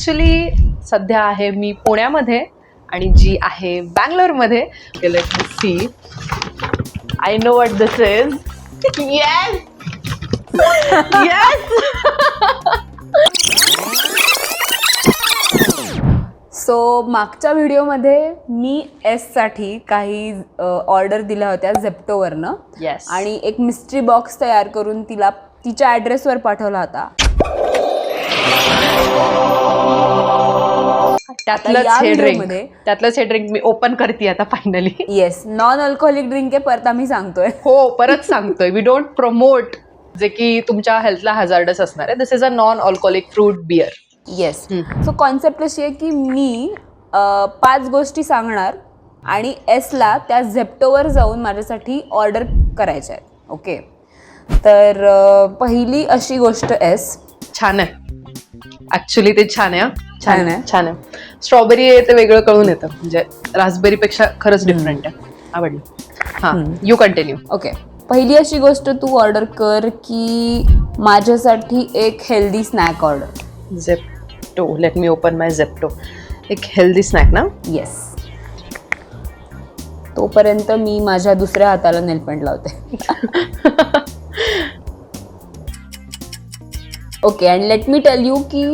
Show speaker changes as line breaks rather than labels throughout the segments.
Actually सध्या आहे मी पुण्यामध्ये आणि जी आहे बँगलोरमध्ये. Let me see I know what this is yes yes
so मागच्या व्हिडिओमध्ये मी एससाठी काही ऑर्डर दिल्या होत्या झेप्टोवरनं
येस
आणि एक मिस्ट्री बॉक्स तयार करून तिला तिच्या ॲड्रेसवर पाठवला होता.
त्यातलंच हे ड्रिंक
व्हिडिओमध्ये-
त्यातलंच हे ड्रिंक मी ओपन करते आता finally
yes non alcoholic drink आहे परत आम्ही सांगतोय.
हो परत सांगतोय. वी डोंट प्रमोट जे की तुमच्या हेल्थला हजार्डस असणार आहे. This is a non alcoholic fruit beer
yes so concept अशी आहे की मी पाच गोष्टी सांगणार आणि एसला त्या झेप्टोवर जाऊन माझ्यासाठी ऑर्डर करायच्या आहेत. ओके तर पहिली अशी गोष्ट एस
छान आहे. ऍक्च्युली ते छान आहे हं. छान आहे. छान आहे. स्ट्रॉबेरी आहे ते वेगळं कळून येतं. म्हणजे रास्बेरी पेक्षा खरंच डिफरंट आहे. आवडली. हा यू कंटिन्यू
ओके पहिली अशी गोष्ट तू ऑर्डर कर की माझ्यासाठी एक healthy snack order
Zepto let me open my Zepto एक हेल्दी स्नॅक ना?
येस तोपर्यंत मी माझ्या दुसऱ्या हाताला नेलपेंट लावते. Okay and let me tell you की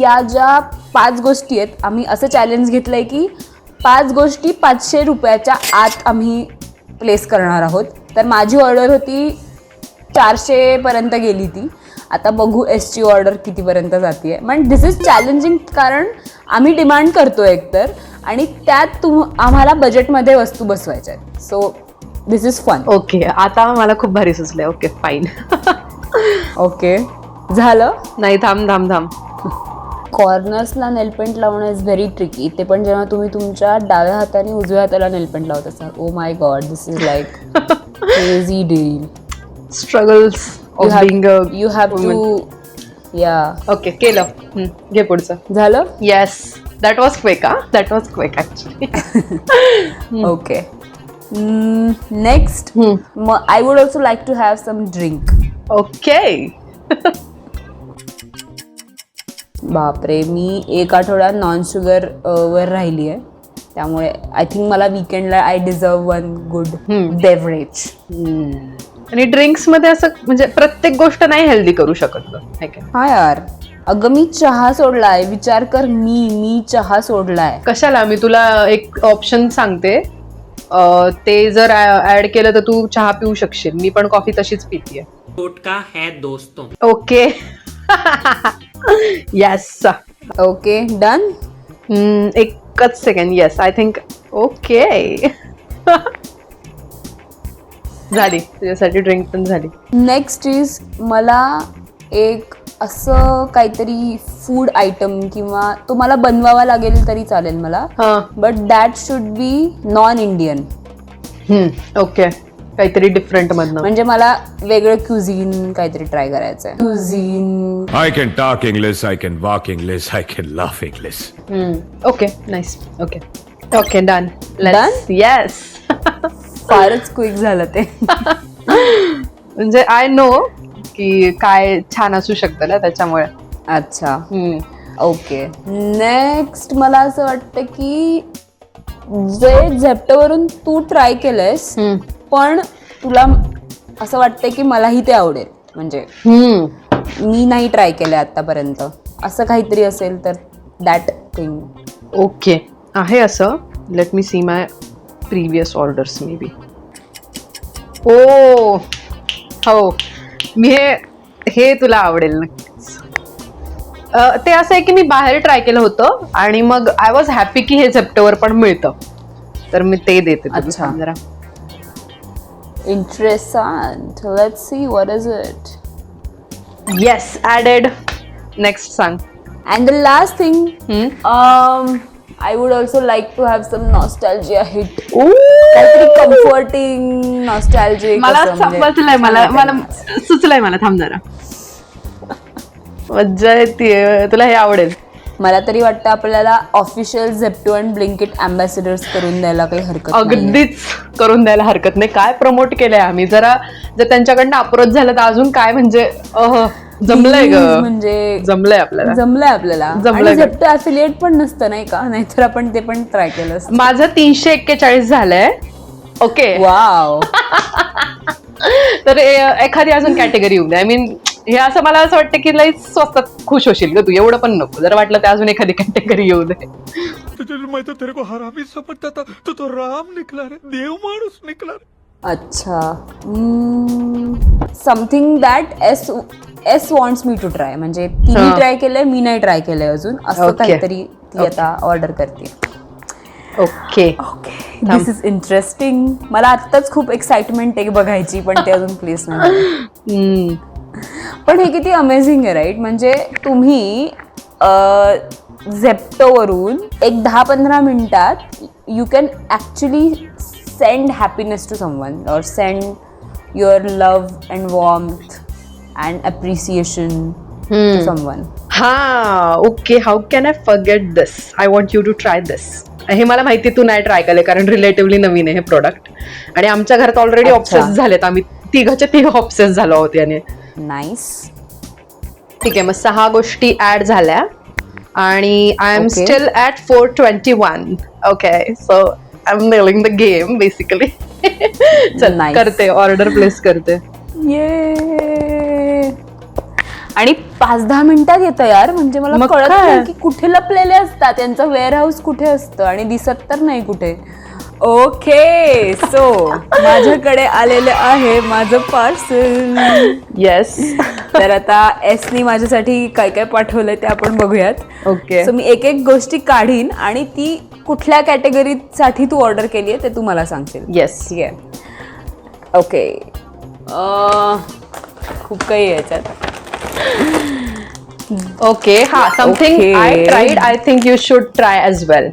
या ज्या पाच गोष्टी आहेत आम्ही असं चॅलेंज घेतलं आहे की पाच गोष्टी पाचशे रुपयाच्या आत आम्ही प्लेस करणार आहोत. तर माझी ऑर्डर होती चारशेपर्यंत गेली ती. आता बघू एसची ऑर्डर कितीपर्यंत जाते आहे पण दिस इज चॅलेंजिंग कारण आम्ही डिमांड करतो एकतर आणि त्यात तुम आम्हाला बजेटमध्ये वस्तू बसवायच्या आहेत. So this is fun
okay आता मला खूप भारी सुचलंय. ओके फाईन
ओके झालं?
नाही थांब थांब थांब.
कॉर्नर्सला नेलपेंट लावणं इज व्हेरी ट्रिकी ते पण जेव्हा तुम्ही तुमच्या डाव्या हाताने उजव्या हाताला नेलपेंट लावत असाल. ओ my God this is like crazy deal
struggles
you
of
have you have to या
ओके केलं. घे पुढचं.
झालं?
येस दॅट वॉज क्वेक हा? That was quick actually
okay next I would also like to have some drink
okay
बापरे मी एक आठवडा नॉन शुगर वर राहिली आहे त्यामुळे आय थिंक मला विकेंडला I deserve one good. Beverage
आणि ड्रिंक्समध्ये असं म्हणजे प्रत्येक गोष्ट नाही हेल्दी करू शकत है?
हा यार. अगं मी चहा सोडलाय. विचार कर मी मी चहा सोडलाय.
कशाला? मी तुला एक ऑप्शन सांगते. ते जर ऍड केलं तर तू चहा पिऊ शकशील. मी पण कॉफी तशीच पितीये.
टोटका है दोस्तों.
ओके येस
ओके डन
एकच second yes I think okay झाली. तुझ्यासाठी ड्रिंक पण झाली.
नेक्स्ट इज मला एक असं काहीतरी फूड आयटम किंवा तो मला बनवावा लागेल तरी चालेल मला. But that should be non Indian
okay काहीतरी डिफरंट मधनं.
म्हणजे मला वेगळं क्युझिन काहीतरी ट्राय करायचं आहे cuisine
I can talk English, I can walk English, I can laugh English.
Okay nice okay okay done
Done?
Yes
फारच क्विक झालं ते.
म्हणजे आय नो की काय छान असू शकतं ना त्याच्यामुळे.
अच्छा.
हम्म.
ओके नेक्स्ट मला असं वाटतं की जे झेप्टोवरून तू ट्राय केलंयस.
हम्म.
पण तुला असं वाटतंय की मलाही ते आवडेल. म्हणजे. मी नाही ट्राय केलंय आतापर्यंत असं काहीतरी असेल तर दॅट थिंग
ओके. आहे असं. Let me see my previous orders maybe oh. हो. मी हे हे तुला आवडेल नक्कीच. ते असं आहे की मी बाहेर ट्राय केलं होतं आणि मग आय वॉज हॅपी की हे झेप्टोवर पण मिळतं. तर मी ते देते
अच्छा.
जरा.
Interesting let's see what is it
yes added next सांग
and the last thing
hmm?
um I would also like to have some nostalgia hit.
Ooh.
काहीतरी कम्फर्टिंग नॉस्टॅल्जिक
मला समजलंय मला. मला सुचलंय मला. थांब जरा. मज्जा येते तुला हे आवडेल.
मला तरी वाटतं आपल्याला official Zepto and Blinkit ambassadors करून द्यायला काही हरकत.
अगदीच करून द्यायला हरकत नाही. काय प्रमोट केलंय आम्ही? जरा जर त्यांच्याकडनं अप्रोच झालं तर अजून काय म्हणजे जमलंय
म्हणजे
जमलंय आपल्याला.
जमलंय आपल्याला.
जमलंय
अफिलिएट पण नसतं नाही का? नाहीतर आपण ते पण ट्राय केलं असतं.
माझं तीनशे एक्केचाळीस झालंय. ओके
वाव
तर एखादी अजून कॅटेगरी येऊ दे. आय मीन हे असं मला असं वाटतं की लई स्वस्तात खुश होशील ग तू. एवढं पण नको. जर वाटलं तर अजून एखादी कॅटेगरी येऊ दे.
तुझे मैं तो तेरे को हरामी समझता था. तू तो राम निकला रे. देव माणूस निकला रे.
अच्छा. Something that S S wants me to try म्हणजे तिने
हा.
ट्राय केलंय मी नाही ट्राय केलंय अजून. असं
Okay.
काहीतरी ती आता ऑर्डर करते.
ओके
दिस इज इंटरेस्टिंग मला आत्ताच खूप एक्साइटमेंट आहे बघायची पण ते अजून प्लेस नाही. झालं. पण हे किती अमेझिंग आहे राईट म्हणजे तुम्ही झेप्टोवरून एक दहा पंधरा मिनिटात you can actually send happiness to someone और send your love and warmth and appreciation to someone
हा okay how can I forget this I want you to try this हे मला माहिती तू नाही ट्राय केलं कारण रिलेटिव्हली नवीन आहे हे प्रोडक्ट आणि आमच्या घरात ऑलरेडी. ऑप्सेस झालेत. आम्ही तिघाचे तिघ ऑप्सेस झालो आहोत याने.
नाईस
ठीक आहे मग सहा गोष्टी ऍड झाल्या. आणि I am. Still at four twenty one okay so I am nailing the game basically चल
Nice.
करते ऑर्डर प्लेस करते.
ये आणि पाच दहा मिनिटात येतं यार म्हणजे मला कळत? नाही की कुठे लपलेले असतात. त्यांचं वेअर हाऊस कुठे असतं? आणि दिसत तर नाही कुठे. ओके सो माझ्याकडे आलेलं आहे माझं पार्सल
येस
तर आता एसनी माझ्यासाठी काय काय पाठवलंय ते आपण बघूयात.
ओके
सो मी एक एक गोष्टी काढीन आणि ती कुठल्या कॅटेगरीसाठी तू ऑर्डर केली आहे ते तू मला सांगशील.
येस
ठीक आहे? ओके खूप काही याच्यात.
ओके हा something. I tried I think you should try as well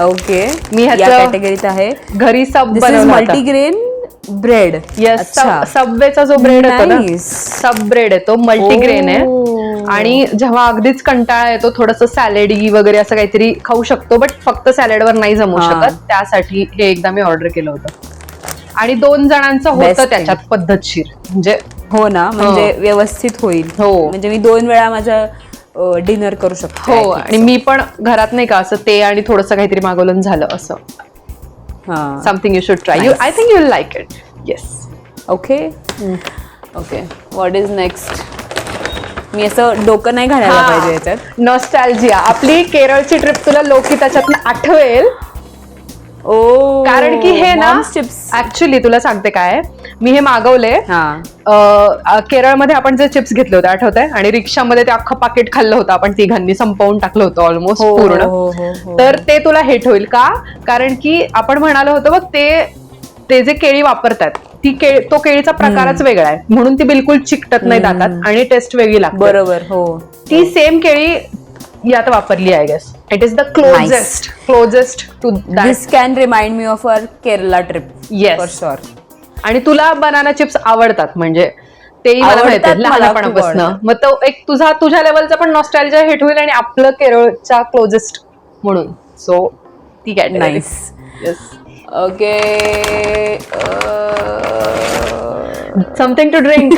okay.
मी
या
ह्याचं-
कॅटेगरीत आहे.
घरी सब
मल्टीग्रेन ब्रेड
येस सबवेचा जो ब्रेड येतो. सब ब्रेड येतो मल्टीग्रेन आहे.
Oh.
आणि जेव्हा अगदीच कंटाळा येतो थोडस सॅलेडी वगैरे असं काहीतरी खाऊ शकतो बट फक्त सॅलेडवर नाही जमू. शकत. त्यासाठी हे एकदा मी ऑर्डर केलं होतं. आणि दोन जणांचं होतं. त्याच्यात पद्धतशीर. म्हणजे
हो ना म्हणजे व्यवस्थित होईल.
हो.
म्हणजे मी दोन वेळा माझा डिनर करू शकतो.
हो आणि मी पण घरात नाही का असं ते आणि थोडंसं काहीतरी मागवलं झालं असं.
हा.
Something you should try you. I think you like it yes
okay okay what is next मी असं डोकं नाही घालायला पाहिजे याच्यात.
नॉस्टॅल्जिया आपली केरळची ट्रिप तुला लोकी त्याच्यातनं आठवेल.
ओ
कारण की हे ना
चिप्स
ऍक्च्युली तुला सांगते काय. मी हे मागवले
हा.
केरळमध्ये आपण जे चिप्स घेतले होते आठवत आहे आणि रिक्षामध्ये ते अख्खं पाकिट खाल्लं होतं आपण तिघांनी संपवून टाकलं होतं ऑलमोस्ट
हो,
पूर्ण.
हो, हो, हो.
तर ते तुला हेट होईल का? कारण की आपण म्हणालो होतो बघ ते ते जे केळी वापरतात ती केळी तो केळीचा प्रकारच वेगळा आहे. म्हणून ती बिलकुल चिकटत नाही दातात आणि टेस्ट वेगळी लागते.
बरोबर हो.
ती सेम केळी यात वापरली आहे guess it is the closest closest to
this can remind me of our Kerala trip
Yes.
For sure
आणि तुला बनाना चिप्स आवडतात म्हणजे तेही मला माहिती लहानपणापासून. मग तो एक तुझा तुझ्या लेवलचा पण नॉस्टॅल्जिया हिट होईल आणि आपलं केरळच्या क्लोजेस्ट म्हणून. सो ती category
nice okay
something to drink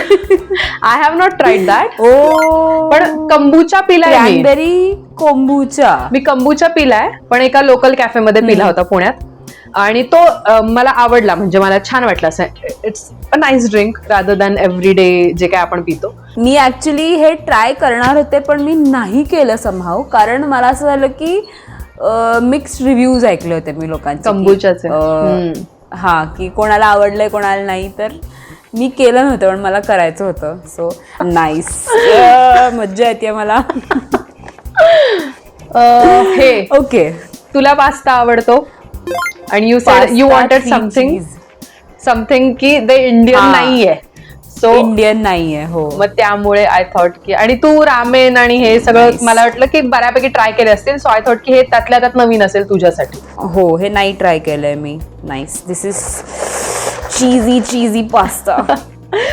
I have not tried that
oh.
पण कंबूचा पिलाय मी.
क्रॅनबेरी कोंबूचा
मी कंबूचा पिलाय पण एका लोकल कॅफेमध्ये पिला होता पुण्यात. आणि तो अ, मला आवडला म्हणजे मला छान वाटला असं. It's a nice drink rather than every day जे काय आपण पितो.
मी ऍक्च्युली हे ट्राय करणार होते पण मी नाही केलं समहाव कारण मला असं झालं की मिक्स रिव्ह्यूज ऐकले होते मी लोकांचे की,
कंबुचाचे.
अं, हा की कोणाला आवडलंय कोणाला नाही तर मी केलं नव्हतं पण मला करायचं होतं. सो नाईस मज्जा येते मला.
हे.
ओके
तुला पास्ता आवडतो? आणि you said you wanted something something की ते इंडियन
हा.
नाहीये. सो
इंडियन नाहीये हो.
मग त्यामुळे आय थॉट की आणि तू रामेन आणि हे सगळं. मला वाटलं की बऱ्यापैकी ट्राय केले असतील. सो आय थॉट की हे त्यातल्या त्यात नवीन असेल तुझ्यासाठी.
हो हे नाही ट्राय केलंय मी. Nice this is cheesy cheesy pasta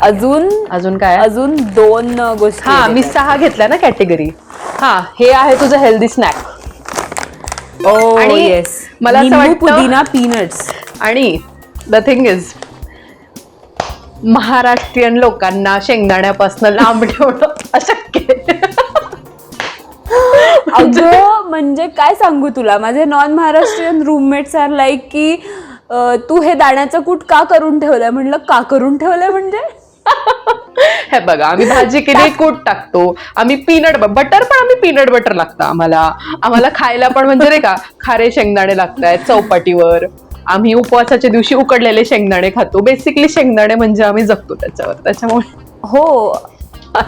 अजून
अजून काय?
अजून दोन गोष्टी
हा मी. सहा घेतल्या ना कॅटेगरी हा हे आहे तुझं हेल्दी स्नॅक
ओ येस
मला असं
लिंबू
वाटतं-
पुदिना पीनट्स
आणि द थिंग इज महाराष्ट्रीयन लोकांना शेंगदाण्यापासून लांब ठेवणं अशक्य.
अगं म्हणजे काय सांगू तुला? माझे non Maharashtrian roommates are like की तू हे दाण्याचं कूट का करून ठेवलंय? म्हणलं का करून ठेवलंय म्हणजे?
हे बघा आम्ही भाजी केली कूट टाकतो. आम्ही पीनट बटर पण आम्ही पीनट बटर लागतं आम्हाला. आम्हाला खायला पण म्हणजे नाही का खारे शेंगदाणे लागतात चौपाटीवर. आम्ही उपवासाच्या दिवशी उकडलेले शेंगदाणे खातो. बेसिकली शेंगदाणे म्हणजे आम्ही जगतो त्याच्यावर. त्याच्यामुळे
हो.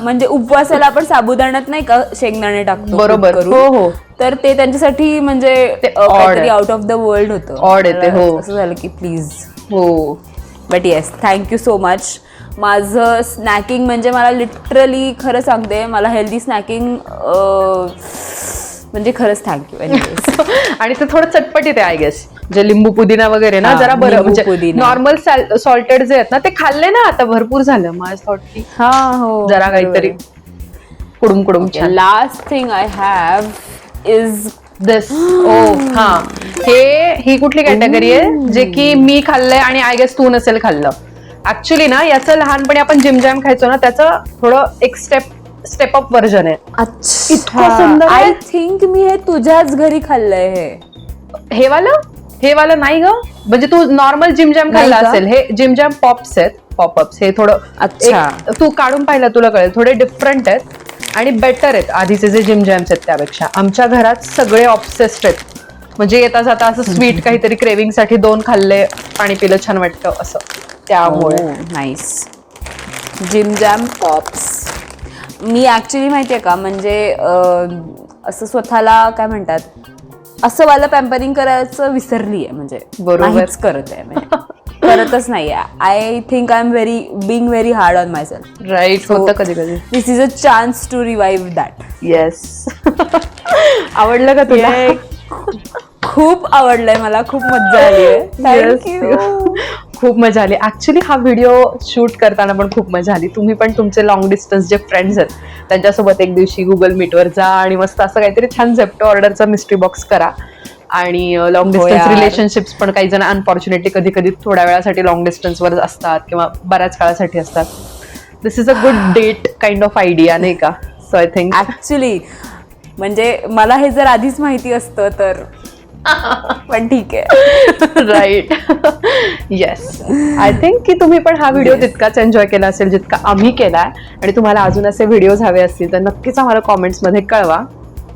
म्हणजे उपवासाला आपण साबुदाण्यात नाही का शेंगदाणे टाकतो
बरोबर. हो, हो.
तर ते त्यांच्यासाठी म्हणजे काहीतरी. आउट ऑफ द वर्ल्ड होतं.
Odd आहे ते,
मला
हो.
असं झालं की प्लीज
हो.
But yes thank you so much माझं स्नॅकिंग म्हणजे मला लिटरली खरं सांगते मला हेल्दी स्नॅकिंग म्हणजे खरंच थँक्यू
आणि ते थोडं चटपटीत आहे आय गेस जे लिंबू पुदिना वगैरे ना जरा बरं म्हणजे. नॉर्मल सॉल्टेड जे आहेत ना ते खाल्ले ना आता भरपूर झालं माझ थॉट की
हा हो
जरा काहीतरी कुडुम कुडुम
last thing I have is
this oh हा. हे ही कुठली कॅटेगरी आहे? जे की मी खाल्लंय आणि आय गेस तू नसेल खाल्लं. ऍक्च्युली ना याचं लहानपणी आपण जिम जॅम खायचो ना त्याचं थोडं एक स्टेप स्टेप अप व्हर्जन आहे. इतकं सुंदर आहे.
आय थिंक मी हे तुझ्याच घरी खाल्लंय हे.
हे वालं हे वालं नाही ग. म्हणजे तू नॉर्मल जिम जॅम
नाही
खाल्ला
का?
असेल. हे जिम जॅम पॉप्स आहेत. पॉपअप्स हे थोडं
अच्छा.
एक- तू काढून पाहिलं तुला कळेल. थोडे डिफरंट आहेत. आणि बेटर आहेत. आधीचे जे जिम जॅम्स आहेत त्यापेक्षा. आमच्या घरात सगळे ऑब्सेस्ड आहेत. म्हणजे येता जाता असं स्वीट काहीतरी क्रेविंगसाठी दोन खाल्ले पाणी पिलं छान वाटतं असं. त्यामुळे.
नाईस जिम जॅम पॉप्स मी ॲक्च्युली माहिती आहे का म्हणजे अं, असं स्वतःला काय म्हणतात असं वाला पॅम्परिंग करायचं विसरली आहे म्हणजे
बरोबर.
नाहीच करत आहे म्हणजे करतच नाही I think I am very being very hard on myself
right
So-
होतं कधी कधी
this is a chance to revive that
yes आवडलं का तुला?
खूप आवडलंय मला खूप मज्जा आली आहे.
Yes.
थँक्यू
खूप मजा आली. ऍक्च्युली हा व्हिडिओ शूट करताना पण खूप मजा आली. तुम्ही पण तुमचे लॉंग डिस्टन्स जे फ्रेंड्स आहेत त्यांच्यासोबत एक दिवशी गुगल मीटवर जा आणि मस्त असं काहीतरी छान झेप्टो ऑर्डरचा मिस्ट्री बॉक्स करा. आणि लॉंग डिस्टन्स. रिलेशनशिप्स पण काही जण अनफॉर्च्युनेटली कधी कधी थोड्या वेळासाठी लॉंग डिस्टन्सवर असतात किंवा बऱ्याच काळासाठी असतात. This is a good date kind of idea नाही का? सो आय थिंक
ऍक्च्युली म्हणजे मला हे जर आधीच माहिती असतं तर पण ठीक आहे.
राईट येस आय थिंक की तुम्ही पण हा व्हिडिओ तितकाच एन्जॉय केला असेल जितका आम्ही केलाय आणि तुम्हाला अजून असे व्हिडिओज हवे असतील तर नक्कीच आम्हाला कॉमेंट्समध्ये कळवा.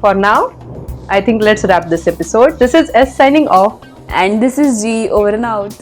For now I think let's wrap this episode. This is S signing off.
And this is G over and out.